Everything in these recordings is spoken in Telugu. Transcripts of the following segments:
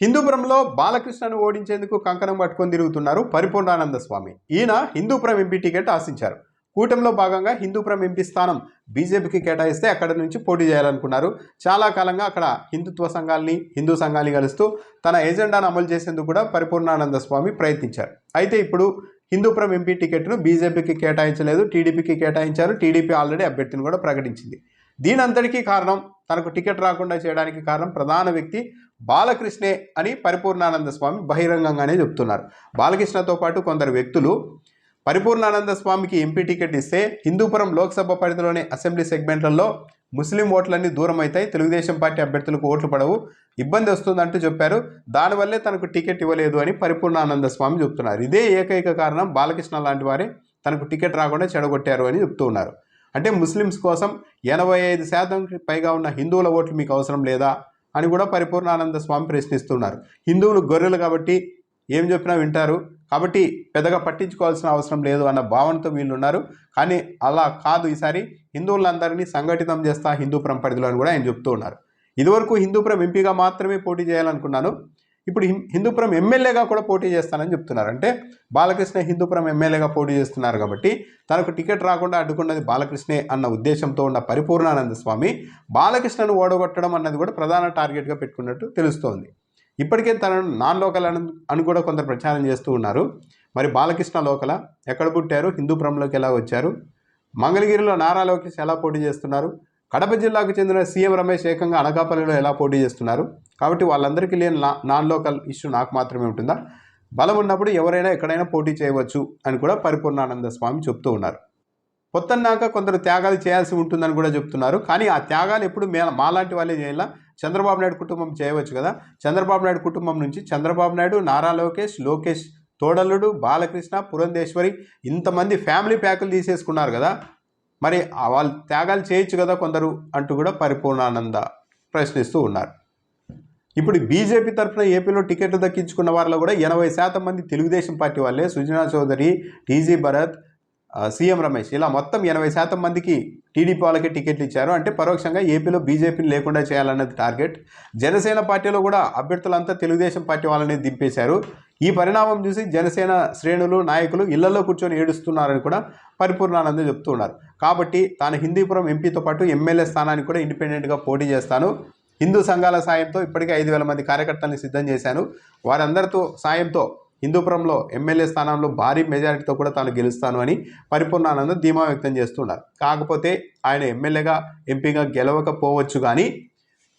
హిందూపురంలో బాలకృష్ణను ఓడించేందుకు కంకణం పట్టుకొని తిరుగుతున్నారు పరిపూర్ణానంద స్వామి. ఈయన హిందూపురం ఎంపీ టికెట్ ఆశించారు. కూటమిలో భాగంగా హిందూపురం ఎంపీ స్థానం బీజేపీకి కేటాయిస్తే అక్కడ నుంచి పోటీ చేయాలనుకున్నారు. చాలా కాలంగా అక్కడ హిందుత్వ సంఘాలని హిందూ సంఘాలని కలుస్తూ తన ఎజెండాను అమలు చేసేందుకు కూడా పరిపూర్ణానంద స్వామి ప్రయత్నించారు. అయితే ఇప్పుడు హిందూపురం ఎంపీ టికెట్ను బీజేపీకి కేటాయించలేదు టీడీపీకి కేటాయించారు. టీడీపీ ఆల్రెడీ అభ్యర్థిని కూడా ప్రకటించింది. దీనంతటికీ కారణం తనకు టికెట్ రాకుండా చేయడానికి కారణం ప్రధాన వ్యక్తి బాలకృష్ణే అని పరిపూర్ణానంద స్వామి బహిరంగంగానే చెప్తున్నారు. బాలకృష్ణతో పాటు కొందరు వ్యక్తులు పరిపూర్ణానంద స్వామికి ఎంపీ టికెట్ ఇస్తే హిందూపురం లోక్సభ పరిధిలోని అసెంబ్లీ సెగ్మెంట్లలో ముస్లిం ఓట్లన్నీ దూరం అవుతాయి తెలుగుదేశం పార్టీ అభ్యర్థులకు ఓట్లు పడవు. ఇబ్బంది వస్తుందంటూ చెప్పారు. దానివల్లే తనకు టికెట్ ఇవ్వలేదు అని పరిపూర్ణానంద స్వామి చెప్తున్నారు. ఇదే ఏకైక కారణం బాలకృష్ణ లాంటి వారే తనకు టికెట్ రాకుండా చెడగొట్టారు అని చెప్తూ ఉన్నారు. అంటే ముస్లిమ్స్ కోసం ఎనభై ఐదు శాతం పైగా ఉన్న హిందువుల ఓట్లు మీకు అవసరం లేదా? అని కూడా పరిపూర్ణానంద స్వామి ప్రశ్నిస్తున్నారు. హిందువులు గొర్రెలు కాబట్టి ఏం చెప్పినా వింటారు. కాబట్టి పెద్దగా పట్టించుకోవాల్సిన అవసరం లేదు అన్న భావనతో వీళ్ళు ఉన్నారు. కానీ అలా కాదు ఈసారి హిందువులందరినీ సంఘటితం చేస్తా హిందూపురం పరిధిలో అని కూడా ఆయన చెప్తూ ఉన్నారు. ఇదివరకు హిందూపురం ఎంపీగా మాత్రమే పోటీ చేయాలనుకున్నాను. ఇప్పుడు హిం- హిందూపురం ఎమ్మెల్యేగా కూడా పోటీ చేస్తానని చెప్తున్నారు. అంటే బాలకృష్ణ హిందూపురం ఎమ్మెల్యేగా పోటీ చేస్తున్నారు కాబట్టి తనకు టికెట్ రాకుండా అడ్డుకున్నది బాలకృష్ణే అన్న ఉద్దేశంతో ఉన్న పరిపూర్ణానంద స్వామి బాలకృష్ణను ఓడగొట్టడం అన్నది కూడా ప్రధాన టార్గెట్గా పెట్టుకున్నట్టు తెలుస్తోంది. ఇప్పటికే తనను నాన్ లోకల్ అని అని కూడా కొందరు ప్రచారం చేస్తూ ఉన్నారు. మరి బాలకృష్ణ లోకల? ఎక్కడ పుట్టారు? హిందూపురంలోకి ఎలా వచ్చారు? మంగళగిరిలో నారా లోకేష్ ఎలా పోటీ చేస్తున్నారు? కడప జిల్లాకు చెందిన సీఎం రమేష్ ఏకంగా అనకాపల్లిలో ఎలా పోటీ చేస్తున్నారు? కాబట్టి వాళ్ళందరికీ లేని నా- నాన్ లోకల్ ఇష్యూ నాకు మాత్రమే ఉంటుందా? బలం ఉన్నప్పుడు ఎవరైనా ఎక్కడైనా పోటీ చేయవచ్చు అని కూడా పరిపూర్ణానంద స్వామి చెప్తూ ఉన్నారు. పొత్తన్నాక కొందరు త్యాగాలు చేయాల్సి ఉంటుందని కూడా చెప్తున్నారు. కానీ ఆ త్యాగాలు ఎప్పుడు మే మాలాంటి వాళ్ళే చేయాలా. చంద్రబాబు నాయుడు కుటుంబం చేయవచ్చు కదా. చంద్రబాబు నాయుడు కుటుంబం నుంచి చంద్రబాబు నాయుడు నారా లోకేష్ లోకేష్ తోడల్లుడు బాలకృష్ణ పురంధేశ్వరి ఇంతమంది ఫ్యామిలీ ప్యాకులు తీసేసుకున్నారు కదా. మరి వాళ్ళు త్యాగాలు చేయొచ్చు కదా కొందరు అంటూ కూడా పరిపూర్ణానంద ప్రశ్నిస్తూ ఉన్నారు. ఇప్పుడు బీజేపీ తరఫున ఏపీలో టికెట్లు దక్కించుకున్న వారిలో కూడా ఎనభై శాతం మంది తెలుగుదేశం పార్టీ వాళ్ళే. సుజనా చౌదరి టీజీ భరత్ సీఎం రమేష్ ఇలా మొత్తం ఎనభై శాతం మందికి టీడీపీ వాళ్ళకి టికెట్లు ఇచ్చారు. అంటే పరోక్షంగా ఏపీలో బీజేపీని లేకుండా చేయాలన్నది టార్గెట్. జనసేన పార్టీలో కూడా అభ్యర్థులంతా తెలుగుదేశం పార్టీ వాళ్ళని దింపేశారు. ఈ పరిణామం చూసి జనసేన శ్రేణులు నాయకులు ఇళ్ళలో కూర్చొని ఏడుస్తున్నారని కూడా పరిపూర్ణానంద చెప్తూ ఉన్నారు. కాబట్టి తాను హిందీపురం ఎంపీతో పాటు ఎమ్మెల్యే స్థానానికి కూడా ఇండిపెండెంట్గా పోటీ చేస్తాను. హిందూ సంఘాల సాయంతో ఇప్పటికే ఐదు వేల మంది కార్యకర్తలను సిద్ధం చేశాను. వారందరితో సాయంతో హిందూపురంలో ఎమ్మెల్యే స్థానంలో భారీ మెజారిటీతో కూడా తాను గెలుస్తాను అని పరిపూర్ణానంద ధీమా వ్యక్తం చేస్తున్నారు. కాకపోతే ఆయన ఎమ్మెల్యేగా ఎంపీగా గెలవకపోవచ్చు కానీ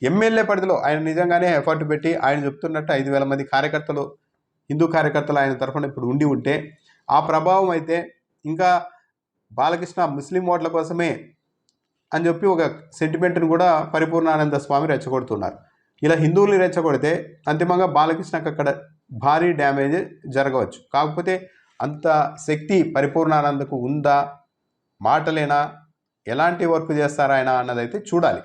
ఎమ్మెల్యే పరిధిలో ఆయన నిజంగానే ఎఫర్ట్ పెట్టి ఆయన చెప్తున్నట్టు ఐదు వేల మంది కార్యకర్తలు హిందూ కార్యకర్తలు ఆయన తరఫున ఇప్పుడు ఉండి ఉంటే ఆ ప్రభావం అయితే ఇంకా బాలకృష్ణ ముస్లిం ఓట్ల కోసమే అని చెప్పి ఒక సెంటిమెంట్ని కూడా పరిపూర్ణానంద స్వామి రెచ్చగొడుతున్నారు. ఇలా హిందువుల్ని రెచ్చగొడితే అంతిమంగా బాలకృష్ణకు అక్కడ భారీ డ్యామేజ్ జరగవచ్చు. కాకపోతే అంత శక్తి పరిపూర్ణానందకు ఉందా? మాటలేనా? ఎలాంటి వర్క్ చేస్తారా ఆయన అన్నదైతే చూడాలి.